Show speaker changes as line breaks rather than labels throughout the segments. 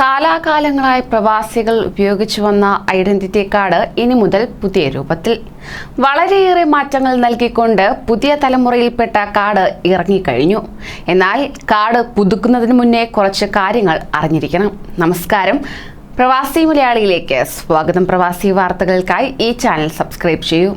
കാലാകാലങ്ങളായി പ്രവാസികൾ ഉപയോഗിച്ചു വന്ന ഐഡന്റിറ്റി കാർഡ് ഇനി മുതൽ പുതിയ രൂപത്തിൽ. വളരെയേറെ മാറ്റങ്ങൾ നൽകിക്കൊണ്ട് പുതിയ തലമുറയിൽപ്പെട്ട കാർഡ് ഇറങ്ങിക്കഴിഞ്ഞു. എന്നാൽ കാർഡ് പുതുക്കുന്നതിന് മുന്നേ കുറച്ച് കാര്യങ്ങൾ അറിഞ്ഞിരിക്കണം. നമസ്കാരം. പ്രവാസി മലയാളിയിലേക്ക് സ്വാഗതം പ്രവാസി വാർത്തകൾക്കായി ഈ ചാനൽ സബ്സ്ക്രൈബ് ചെയ്യൂ.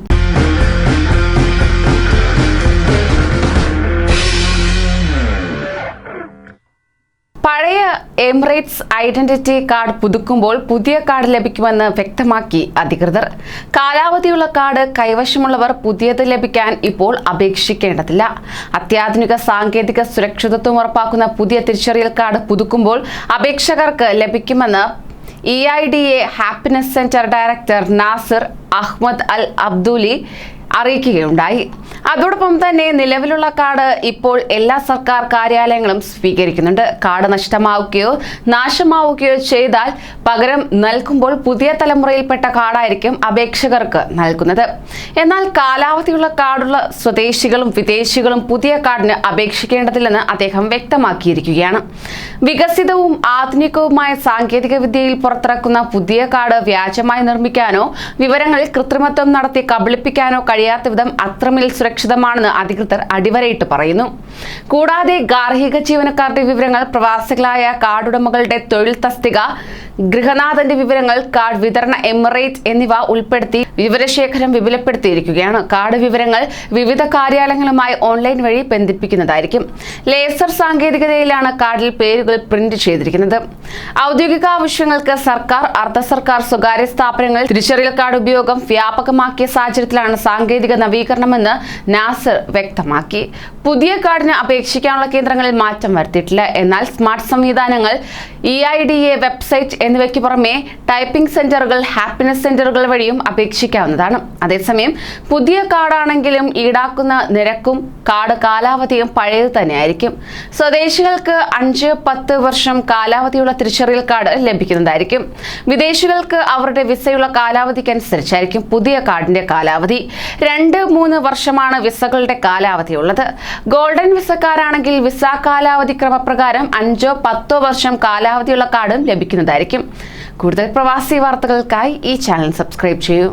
പഴയ എമിറേറ്റ്സ് ഐഡന്റിറ്റി കാർഡ് പുതുക്കുമ്പോൾ പുതിയ കാർഡ് ലഭിക്കുമെന്ന് വ്യക്തമാക്കി അധികൃതർ. കാലാവധിയുള്ള കാർഡ് കൈവശമുള്ളവർ പുതിയത് ലഭിക്കാൻ ഇപ്പോൾ അപേക്ഷിക്കേണ്ടതില്ല. അത്യാധുനിക സാങ്കേതിക സുരക്ഷിതത്വം ഉറപ്പാക്കുന്ന പുതിയ തിരിച്ചറിയൽ കാർഡ് പുതുക്കുമ്പോൾ അപേക്ഷകർക്ക് ലഭിക്കുമെന്ന് E I D A happiness centre director Nasir Ahmad Al Abdouli അറിയിക്കുകയുണ്ടായി. അതോടൊപ്പം തന്നെ നിലവിലുള്ള കാർഡ് ഇപ്പോൾ എല്ലാ സർക്കാർ കാര്യാലയങ്ങളും സ്വീകരിക്കുന്നുണ്ട്. കാർഡ് നഷ്ടമാവുകയോ നാശമാവുകയോ ചെയ്താൽ പകരം നൽകുമ്പോൾ പുതിയ തലമുറയിൽപ്പെട്ട കാർഡായിരിക്കും അപേക്ഷകർക്ക് നൽകുന്നത്. എന്നാൽ കാലാവധിയുള്ള കാർഡുള്ള സ്വദേശികളും വിദേശികളും പുതിയ കാർഡിന് അപേക്ഷിക്കേണ്ടതില്ലെന്ന് അദ്ദേഹം വ്യക്തമാക്കിയിരിക്കുകയാണ്. വികസിതവും ആധുനികവുമായ സാങ്കേതിക വിദ്യയിൽ പുറത്തിറക്കുന്ന പുതിയ കാർഡ് വ്യാജമായി നിർമ്മിക്കാനോ വിവരങ്ങളിൽ കൃത്രിമത്വം നടത്തി കബളിപ്പിക്കാനോ കഴിയാത്ത വിധം അത്രമേൽ സുരക്ഷിതമാണെന്ന് അധികൃതർ അടിവരയിട്ട് പറയുന്നു. കൂടാതെ ഗാർഹിക ജീവനക്കാരുടെ വിവരങ്ങൾ പ്രവാസികളായ കാർഡുടമകളുടെ തൊഴിൽ തസ്തിക ഗൃഹനാഥന്റെ വിവരങ്ങൾ കാർഡ് വിതരണ എമിറേറ്റ് എന്നിവ ഉൾപ്പെടുത്തി വിവരശേഖരം വിപുലപ്പെടുത്തിയിരിക്കുകയാണ്. കാർഡ് വിവരങ്ങൾ വിവിധ കാര്യാലയങ്ങളുമായി ഓൺലൈൻ വഴി ബന്ധിപ്പിക്കുന്നതായിരിക്കും. ലേസർ സാങ്കേതികതയിലാണ് കാർഡിൽ പേരുകൾ പ്രിന്റ് ചെയ്തിരിക്കുന്നത്. ഔദ്യോഗിക ആവശ്യങ്ങൾക്ക് സർക്കാർ അർദ്ധ സർക്കാർ സ്വകാര്യ സ്ഥാപനങ്ങൾ തിരിച്ചറിയൽ കാർഡ് ഉപയോഗം വ്യാപകമാക്കിയ സാഹചര്യത്തിലാണ് സാങ്കേതിക നവീകരണമെന്ന് നാസർ വ്യക്തമാക്കി. പുതിയ കാർഡിന് അപേക്ഷിക്കാനുള്ള കേന്ദ്രങ്ങളിൽ മാറ്റം വരുത്തിയിട്ടില്ല. എന്നാൽ സ്മാർട്ട് സംവിധാനങ്ങൾ E I D A website എന്നിവയ്ക്ക് പുറമെ ടൈപ്പിംഗ് സെന്ററുകൾ ഹാപ്പിനെസ് സെന്ററുകൾ വഴിയും അപേക്ഷിക്കാവുന്നതാണ്. അതേസമയം പുതിയ കാർഡാണെങ്കിലും ഈടാക്കുന്ന നിരക്കും കാർഡ് കാലാവധിയും പഴയത് തന്നെയായിരിക്കും. സ്വദേശികൾക്ക് അഞ്ച് പത്ത് വർഷം കാലാവധിയുള്ള തിരിച്ചറിയൽ കാർഡ് ലഭിക്കുന്നതായിരിക്കും. വിദേശികൾക്ക് അവരുടെ വിസയുള്ള കാലാവധിക്കനുസരിച്ചായിരിക്കും പുതിയ കാർഡിന്റെ കാലാവധി. രണ്ട് മൂന്ന് വർഷമാണ് വിസകളുടെ കാലാവധി ഉള്ളത് ഗോൾഡൻ വിസക്കാരാണെങ്കിൽ വിസ കാലാവധി ക്രമപ്രകാരം അഞ്ചോ പത്തോ വർഷം കാലാവധിയുള്ള കാർഡും ലഭിക്കുന്നതായിരിക്കും. കൂടുതൽ പ്രവാസി വാർത്തകൾക്കായി ഈ ചാനൽ സബ്സ്ക്രൈബ് ചെയ്യൂ.